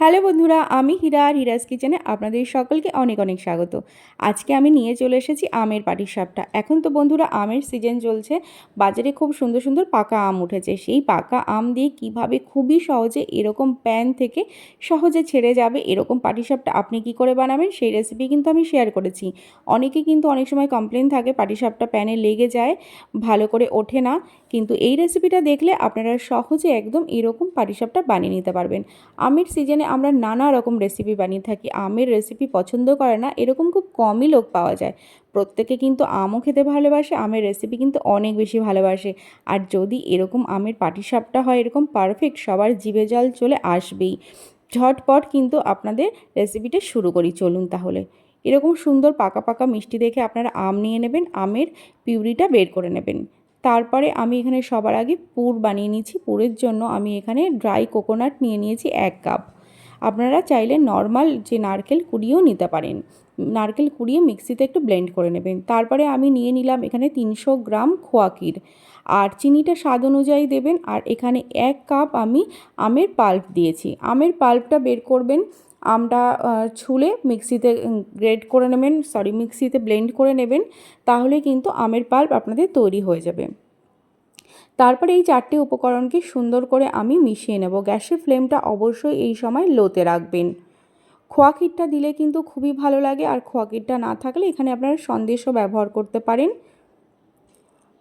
Hello বন্ধুরা, আমি হীরা আর হিরাজ কিচেনে আপনাদের সকলকে অনেক অনেক স্বাগত। আজকে আমি নিয়ে চলে এসেছি আমের পাটিসাপটা এখন তো বন্ধুরা, আমের সিজন চলছে। বাজারে খুব সুন্দর সুন্দর পাকা আম উঠেছে। সেই পাকা আম দিয়ে কীভাবে খুবই সহজে এরকম প্যান থেকে সহজে ছেড়ে যাবে এরকম পাটিসাপটা আপনি কি করে বানাবেন সেই রেসিপি কিন্তু আমি শেয়ার করেছি। অনেকে কিন্তু অনেক সময় কমপ্লেন থাকে পাটিসাপটা প্যানে লেগে যায়, ভালো করে ওঠে না। কিন্তু এই রেসিপিটা দেখলে আপনারা সহজে একদম এরকম পাটিসাপটা বানিয়ে নিতে পারবেন। আমের সিজনে আমরা নানা রকম রেসিপি বানিয়ে থাকি। আমের রেসিপি পছন্দ করে না, এরকম খুব কমই লোক পাওয়া যায়। প্রত্যেকে কিন্তু আমও খেতে ভালোবাসে, আমের রেসিপি কিন্তু অনেক বেশি ভালোবাসে। আর যদি এরকম আমের পাটিসাপটা হয়, এরকম পারফেক্ট সবার জিভে জল চলে আসবেই। ঝটপট কিন্তু আপনাদের রেসিপিটা শুরু করি, চলুন তাহলে। এরকম সুন্দর পাকা পাকা মিষ্টি দেখে আপনারা আম নিয়ে নেবেন, আমের পিউরিটা বের করে নেবেন। তারপরে আমি এখানে সবার আগে পুর বানিয়ে নিয়েছি। পুরের জন্য আমি এখানে ড্রাই কোকোনাট নিয়ে নিয়েছি এক কাপ আপনারা চাইলে নর্মাল যে নারকেল কুড়িয়েও নিতে পারেন। নারকেল কুড়িয়ে মিক্সিতে একটু ব্লেন্ড করে নেবেন। তারপরে আমি নিয়ে নিলাম এখানে তিনশো গ্রাম খোয়াকির আর চিনিটা স্বাদ অনুযায়ী দেবেন। আর এখানে এক কাপ আমি আমের পাল্প দিয়েছি। আমের পাল্পটা বের করবেন। আমটা ছুলে মিক্সিতে গ্রেড করে নেবেন। সরি মিক্সিতে ব্লেন্ড করে নেবেন। তাহলে কিন্তু আমের পাল্প আপনাদের তৈরি হয়ে যাবে। তারপরে এই চারটি উপকরণকে সুন্দর করে আমি মিশিয়ে নেব। গ্যাসের ফ্লেমটা অবশ্যই এই সময় লোতে রাখবেন। খোয়া ক্ষীরটা দিলে কিন্তু খুবই ভালো লাগে। আর খোয়া ক্ষীরটা না থাকলে এখানে আপনারা সন্দেশও ব্যবহার করতে পারেন।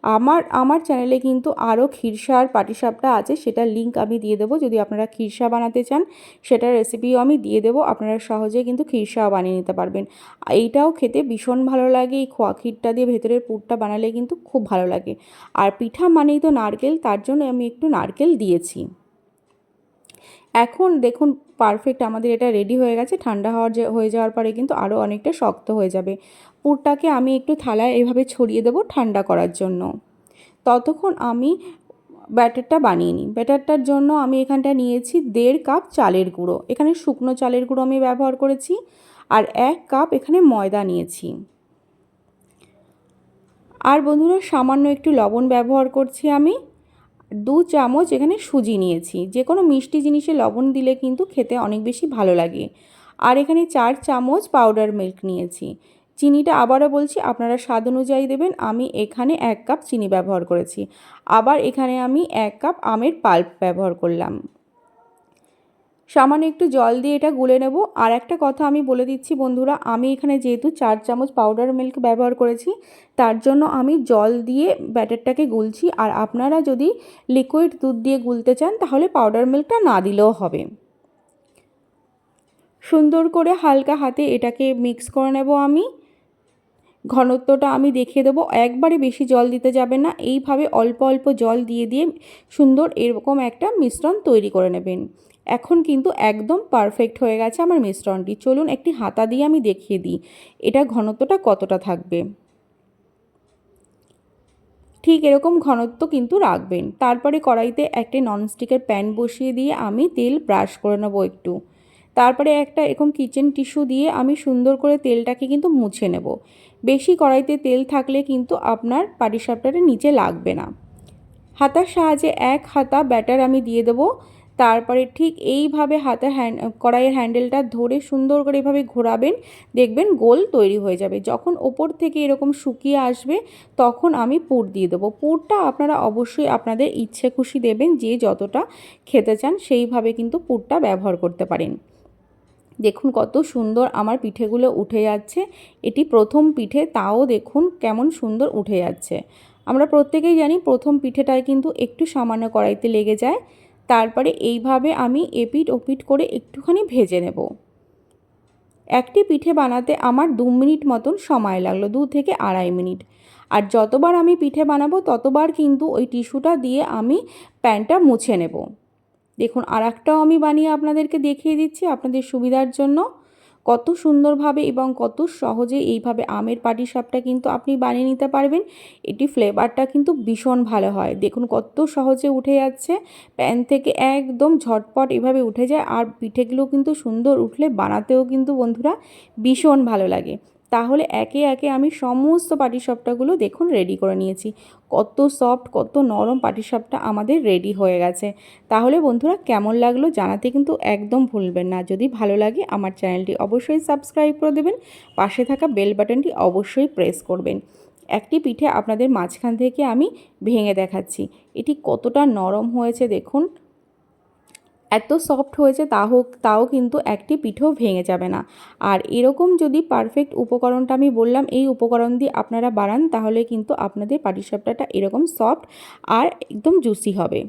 আমার আমার চ্যানেলে কিন্তু আরও ক্ষীরসার পাটিসাপটা আছে, সেটা লিঙ্ক আমি দিয়ে দেবো। যদি আপনারা ক্ষীরসা বানাতে চান, সেটার রেসিপিও আমি দিয়ে দেবো। আপনারা সহজে কিন্তু ক্ষীরসাও বানিয়ে নিতে পারবেন। এইটাও খেতে ভীষণ ভালো লাগে। এই খোয়া ক্ষীরটা দিয়ে ভেতরের পুরটা বানালে কিন্তু খুব ভালো লাগে। আর পিঠা মানেই তো নারকেল, তার জন্য আমি একটু নারকেল দিয়েছি। এখন দেখুন পারফেক্ট আমাদের এটা রেডি হয়ে গেছে। ঠান্ডা হওয়ার যে, হয়ে যাওয়ার পরে কিন্তু আরও অনেকটা শক্ত হয়ে যাবে। পুরটাকে আমি একটু থালায় এভাবে ছড়িয়ে দেবো ঠান্ডা করার জন্য। ততক্ষণ আমি ব্যাটারটা বানিয়ে নিই। ব্যাটারটার জন্য আমি এখানটা নিয়েছি দেড় কাপ চালের গুঁড়ো। এখানে শুকনো চালের গুঁড়ো আমি ব্যবহার করেছি। আর এক কাপ এখানে ময়দা নিয়েছি। আর বন্ধুরা, সামান্য একটু লবণ ব্যবহার করছি আমি। দু চামচ এখানে সুজি নিয়েছি। যে কোনো মিষ্টি জিনিসে লবণ দিলে কিন্তু খেতে অনেক বেশি ভালো লাগে। আর এখানে চার চামচ পাউডার মিল্ক নিয়েছি। চিনিটা আবারও বলছি, আপনারা স্বাদ অনুযায়ী দেবেন। আমি এখানে এক কাপ চিনি ব্যবহার করেছি। আবার এখানে আমি এক কাপ আমের পাল্প ব্যবহার করলাম। সামান্য একটু জল দিয়ে এটা গুলে নেব। আর একটা কথা আমি বলে দিচ্ছি বন্ধুরা, আমি এখানে যেহেতু চার চামচ পাউডার মিল্ক ব্যবহার করেছি, তার জন্য আমি জল দিয়ে ব্যাটারটাকে গুলছি। আর আপনারা যদি লিকুইড দুধ দিয়ে গুলতে চান, তাহলে পাউডার মিল্কটা না দিলেও হবে। সুন্দর করে হালকা হাতে এটাকে মিক্স করে নেব আমি। ঘনত্বটা আমি দেখিয়ে দেবো, একবারে বেশি জল দিতে যাবে না। এইভাবে অল্প অল্প জল দিয়ে দিয়ে সুন্দর এরকম একটা মিশ্রণ তৈরি করে নেবেন। এখন কিন্তু একদম পারফেক্ট হয়ে গেছে আমার মিশ্রণটি। চলুন একটি হাতা দিয়ে আমি দেখিয়ে দিই, এটা ঘনত্বটা কতটা থাকবে? ঠিক এরকম ঘনত্ব কিন্তু রাখবেন। তারপরে কড়াইতে একটি ননস্টিকের প্যান বসিয়ে দিয়ে আমি তেল ব্রাশ করে নেব একটু। তারপরে একটা এরকম কিচেন টিস্যু দিয়ে আমি সুন্দর করে তেলটাকে কিন্তু মুছে নেব। বেশি কড়াইতে তেল থাকলে কিন্তু আপনার পাটিসাপটাটা নিচে লাগবে না। হাতার সাহায্যে এক হাতা ব্যাটার আমি দিয়ে দেবো। তারপরে ঠিক এইভাবে হাতের হ্যান্ড কড়াইয়ের হ্যান্ডেলটা ধরে সুন্দর করে এভাবে ঘোরাবেন, দেখবেন গোল তৈরি হয়ে যাবে। যখন ওপর থেকে এরকম শুকিয়ে আসবে, তখন আমি পুর দিয়ে দেবো। পুরটা আপনারা অবশ্যই আপনাদের ইচ্ছে খুশি দেবেন যে যতটা খেতে চান সেইভাবে কিন্তু পুরটা ব্যবহার করতে পারেন। দেখুন কত সুন্দর আমার পিঠেগুলো উঠে যাচ্ছে। এটি প্রথম পিঠে, তাও দেখুন কেমন সুন্দর উঠে যাচ্ছে। আমরা প্রত্যেকেই জানি প্রথম পিঠেটায় কিন্তু একটু সামান্য কড়াইতে লেগে যায়। তারপরে এইভাবে আমি এপিট ওপিট করে একটুখানি ভেজে নেব। একটি পিঠে বানাতে আমার দু মিনিট মতন সময় লাগল, দু থেকে আড়াই মিনিট। আর যতবার আমি পিঠে বানাবো, ততবার কিন্তু ওই টিস্যুটা দিয়ে আমি প্যানটা মুছে নেব। দেখুন আর আমি বানিয়ে আপনাদেরকে দেখিয়ে দিচ্ছি আপনাদের সুবিধার জন্য। কত সুন্দরভাবে এবং কত সহজে এইভাবে আমের পাটিসাপটা কিন্তু আপনি বানিয়ে নিতে পারবেন। এটি ফ্লেভারটা কিন্তু ভীষণ ভালো হয়। দেখুন কত সহজে উঠে যাচ্ছে। প্যান থেকে একদম ঝটপট এভাবে উঠে যায়। আর পিঠেগুলো কিন্তু সুন্দর উঠলে বানাতেও কিন্তু বন্ধুরা ভীষণ ভালো লাগে। তাহলে একে একে আমি সমস্ত পাটিসাপটাগুলো দেখুন রেডি করে নিয়েছি। কত সফট কত নরম পাটিসাপটা আমাদের রেডি হয়ে গেছে। তাহলে বন্ধুরা কেমন লাগল জানাতে কিন্তু একদম ভুলবেন না। যদি ভালো লাগে আমার চ্যানেলটি অবশ্যই সাবস্ক্রাইব করে দেবেন, পাশে থাকা বেল বাটনটি অবশ্যই প্রেস করবেন। একটি পিঠে আপনাদের মাঝখান থেকে আমি ভেঙে দেখাচ্ছি। এটি কতটা নরম হয়েছে দেখুন। এত সফট হয়েছে তা হোক, তাও কিন্তু একটি পিঠেও ভেঙে যাবে না। আর এরকম যদি পারফেক্ট উপকরণটা আমি বললাম, এই উপকরণ দিয়ে আপনারা বাড়ান তাহলে কিন্তু আপনাদের পাটিসাপটাটা এরকম সফট আর একদম জুসি হবে।